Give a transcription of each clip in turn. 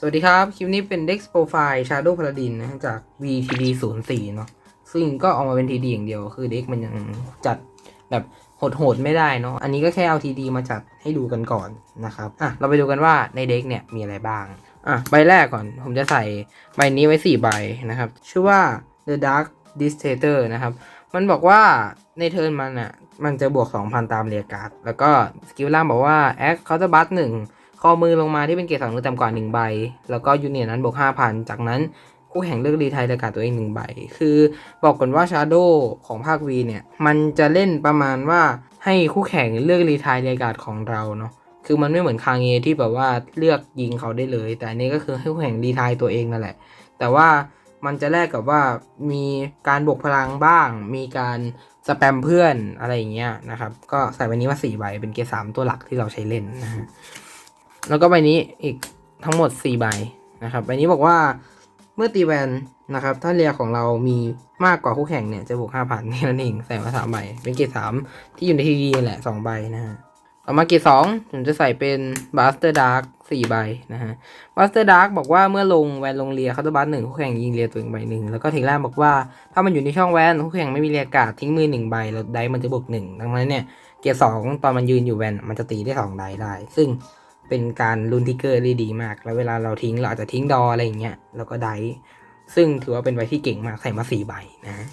สวัสดีครับ คลิปนี้เป็น Dex Profile Shadow Paladin นะจาก VTD 0 4เนาะซึ่งก็ออกมาเป็น TD อย่างเดียว คือเด็กมันยังจัดแบบโหดๆไม่ได้เนาะอันนี้ก็แค่เอา TD มาจัดให้ดูกันก่อนนะครับอะเราไปดูกันว่าในเด็กเนี่ยมีอะไรบ้างอะใบแรกก่อน ผมจะใส่ใบนี้ไว้ 4 ใบนะครับ ชื่อว่า The Dark Dictator นะครับ มันบอกว่าในเทิร์นมันอะมันจะบวก 2,000 ตามเรียการ์ดแล้วก็สกิลล่างบอกว่า Act Counter Butt หนึ่ง คอมือลงมาที่เป็นเกรดสองหรือต่ำกว่าหนึ่งใบ แล้วก็ยูเนียนนั้นบวกห้าพันจากนั้นคู่แข่งเลือกรีไทยรายการตัวเองหนึ่งใบ คือบอกก่อนว่าชาร์โดของภาควีเนี่ย มันจะเล่นประมาณว่าให้คู่แข่งเลือกรีไทยรายการของเราเนาะ คือมันไม่เหมือนคางเงที่แบบว่าเลือกยิงเขาได้เลย แต่นี้ก็คือให้คู่แข่งรีไทยตัวเองนั่นแหละ แต่ว่ามันจะแลกกับว่ามีการบวกพลังบ้าง มีการสแปมเพื่อนอะไรอย่างเงี้ยนะครับ ก็ใส่ใบนี้มาสี่ใบ เป็นเกรดสามตัวหลักที่เราใช้เล่นนะฮะ แล้วก็ใบนี้อีกทั้งหมด 4 ใบนะครับใบนี้บอกว่าเมื่อตีแวนนะครับ ถ้าเรียของเรามีมากกว่าคู่แข่งเนี่ยจะบวก5 0 0 0นี่นั่นเองใส่มาสามใบ เป็นเกรดสามที่อยู่ในทีดีแหละสองใบนะฮะต่อมาเกรดสองผมจะใส่เป็นบัสเตอร์ดาร์กสี่ใบนะฮะบัสเตอร์ดาร์กบอกว่าเมื่อลงแวนลงเรียคาร์บัสหนึ่งคู่แข่งยิงเรียตัวเองใบหนึ่งแล้วก็เทคแรกบอกว่าถ้ามันอยู่ในช่องแวนคู่แข่งไม่มีเรียกาดทิ้งมือหนึ่งใบแล้วไดมันจะบวกหนึ่งดังนั้นเนี่ยเกรดสองตอนมันยืนอยู่แวนมันจะตีได้สองไดได้ ซึ่ง เป็นการรุนทิกเกอร์ได้ดีมาก แล้วเวลาเราทิ้งเราอาจจะทิ้งดออะไรอย่างเงี้ยแล้วก็ไดซึ่งถือว่าเป็นใบที่เก่งมากใส่มาสี่ใบนะ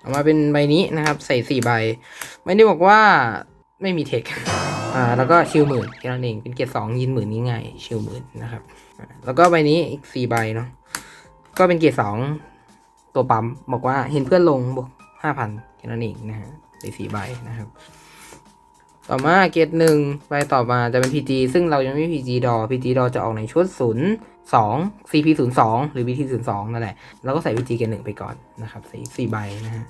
เอามาเป็นใบนี้นะครับ ใส่สี่ใบใบนี้บอกว่าไม่มีเทคอ่าแล้วก็ชิลหมื่นแค่นั้นเองเป็นเกียร์สองยินหมื่นง่ายชิลหมื่นนะครับ แล้วก็ใบนี้อีกสี่ใบเนาะก็เป็นเกียร์สองตัวปั๊มบอกว่าเห็นเพื่อนลงบวกห้าพันแค่นั้นเองนะฮะใส่สี่ใบนะครับ ต่อมาเกรดหนึ่งใบต่อมาจะเป็น PG ซึ่งเรายังไม่มี PG ดอ PG ดอจะออกในชุดศูนย์สอง CP ศูนย์สองหรือ BT ศูนย์สองนั่นแหละแล้วก็ใส่ PG เกรดหนึ่งไปก่อนนะครับใส่สี่ใบนะฮะ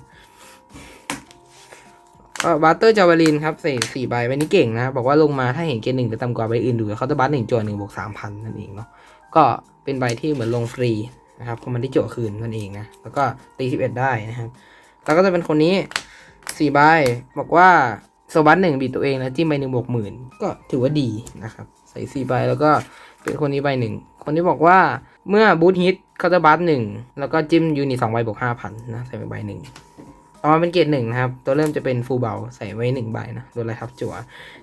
ก็บัตเตอร์จาวาลินครับใส่สี่ใบใบนี้เก่งนะ บอกว่าลงมาถ้าเห็นเกรดหนึ่งหรือต่ำกว่าใบอื่นดูเขาจะบัตหนึ่งจวหนึ่งบวกสามพันนั่นเองเนาะก็เป็นใบที่เหมือนลงฟรีนะครับเพราะมันได้โจทย์คืนนั่นเองนะแล้วก็ตีสิบเอ็ดได้นะครับแล้วก็จะเป็นคนนี้สี่ใบบอกว่า โซบัสหนึ่งบีบตัวเองแล้วจิ้มใบหนึ่งบวกหมื่นก็ถือว่าดีนะครับ ใส่สี่ใบแล้วก็เป็นคนนี้ใบหนึ่งคนที่บอกว่าเมื่อบูทฮิตเขาจะบัสหนึ่งแล้วก็จิ้มยูนิตสองใบบวกห้าพันนะใส่ไปใบหนึ่งต่อมาเป็นเกรดหนึ่งนะครับ ตัวเริ่มจะเป็นฟูลเบลใส่ไว้หนึ่งใบนะโดนอะไรครับจั่ว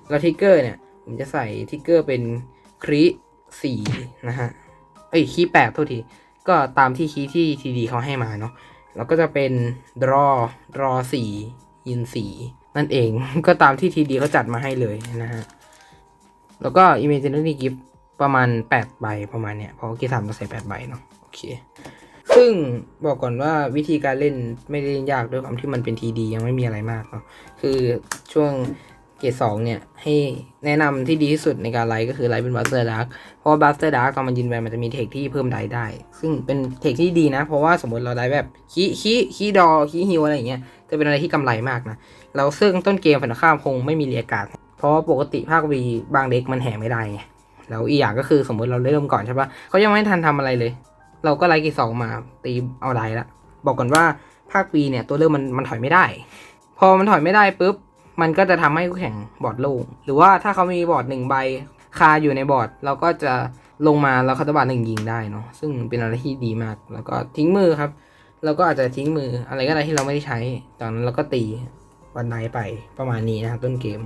แล้วทิกเกอร์เนี่ยผมจะใส่ทิกเกอร์เป็นครีสี่นะฮะเอ้ยคีแปดโทษทีก็ตามที่คีที่ทีดีเขาให้มาเนาะแล้วก็จะเป็นดรอดรอสี่ยินสี่ นั่นเอง ก็ตามที่ทีดีเขาจัดมาให้เลยนะฮะ แล้วก็ Imaginary Gift ประมาณ 8 ใบประมาณเนี้ยเพราะกีสามเราใส่8ใบเนาะโอเค ซึ่งบอกก่อนว่าวิธีการเล่นไม่ได้เล่นยากด้วยความที่มันเป็นทีดียังไม่มีอะไรมากเนาะคือช่วงเกรดสองเนี่ย ให้แนะนำที่ดีที่สุดในการไลฟ์ก็คือไลฟ์เป็นบัสเตอร์ดาร์กเพราะว่าบัสเตอร์ดาร์กตอนมันยินแวนมันจะมีเทคที่เพิ่มไดได้ ซึ่งเป็นเทคที่ดีนะ เพราะว่าสมมติเราได้แบบคีคีคีดอคีฮิวอะไรอย่างเงี้ยจะเป็นอะไรที่กำไรมากนะ แล้วซึ่งต้นเกมฝันตรงข้ามคงไม่มีเรียการ์ดเพราะปกติภาควีบางเด็กมันแห่ไม่ได้ไงแล้วอีกอย่างก็คือสมมติเราเริ่มก่อนใช่ปะเขายังไม่ทันทำอะไรเลย เราก็ไล่กีสองมาตีเอาไดละบอกก่อนว่าภาควีเนี่ยตัวเริ่มมันมันถอยไม่ได้ พอมันถอยไม่ได้ปุ๊บมันก็จะทำให้คู่แข่งบอร์ดโล่งหรือว่าถ้าเขามีบอร์ดหนึ่งใบคาอยู่ในบอร์ดเราก็จะลงมาแล้วคาตบาร์หนึ่งยิงได้เนาะซึ่งเป็นอะไรที่ดีมาก แล้วก็ทิ้งมือครับเราก็อาจจะทิ้งมืออะไรก็ได้ที่เราไม่ได้ใช้ตอนนั้นเราก็ตี วันไดไปประมาณนี้นะครับต้นเกม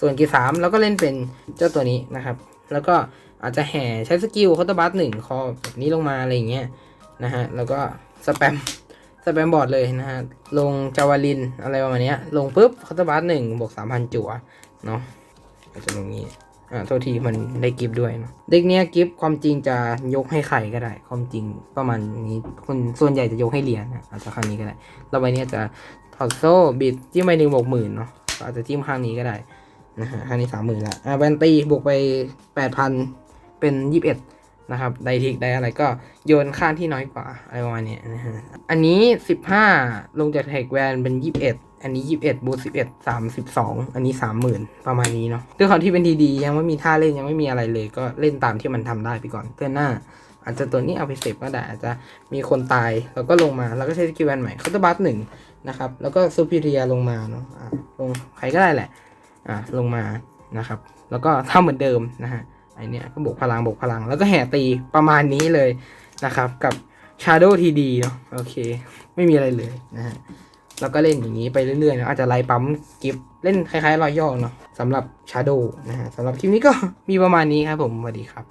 ส่วนเกมสามเราก็เล่นเป็นเจ้าตัวนี้นะครับ แล้วก็อาจจะแห่ใช้สกิลคอตบัสหนึ่งคอแบบนี้ลงมาอะไรเงี้ยนะฮะแล้วก็สแปมสแปมบอร์ดเลยนะฮะลงจาวาลินอะไรประมาณเนี้ยลงปุ๊บคอตบัสหนึ่งบวกสามพันจั่วเนาะจะลงนี้อ่าโทษทีมันได้กิฟต์ด้วยเนอะเด็กเนี้ยกิฟต์ความจริงจะยกให้ใครก็ได้ ความจริงประมาณนี้คนส่วนใหญ่จะยกให้เหรียญนะอาจจะข้งนี้ก็ได้แล้วใบเนี้ยจะ อดโซ่บิดจิ้มใบหนึ่งบวกหมื่นเนาะอาจจะจิ้มข้างนี้ก็ได้นะฮะข้างนี้สามหมื่นละอ่าแบนตีบวกไปแปดพันเป็นยี่สิบเอ็ดนะครับไดทิกได้อะไรก็โยนข้างที่น้อยกว่าอะไรประมาณเนี้ยนะฮะอันนี้สิบห้าลงจากเทคแวนเป็นยี่สิบเอ็ดอันนี้ยี่สิบเอ็ดบูทสิบเอ็ดสามสิบสองอันนี้สามหมื่นประมาณนี้เนาะด้วยความที่เป็นทีดียังไม่มีท่าเล่นยังไม่มีอะไรเลย ก็เล่นตามที่มันทำได้ไปก่อนเพื่อนหน้าอาจจะตัวนี้เอาไปเสพก็ได้อาจจะมีคนตายแล้วก็ลงมาแล้วก็ใช้สกิลแวนใหม่คาตบัสหนึ่ง นะครับ แล้วก็ซูพิเรียลงมาเนาะะลงใครก็ได้แหละ อะลงมานะครับ แล้วก็ทำเหมือนเดิมนะฮะไอเนี้ยก็บวกพลังบวกพลัง แล้วก็แห่ตีประมาณนี้เลยนะครับ กับ Shadow TD เนาะโอเค ไม่มีอะไรเลยนะฮะแล้วก็เล่นอย่างนี้ไปเรื่อยๆนะอาจจะไล่ปั๊มกิฟต์เล่นคล้ายๆรอยย่อเนาะสำหรับ Shadow นะฮะสำหรับคลิปนี้ก็มีประมาณนี้ครับผมสวัสดีครับ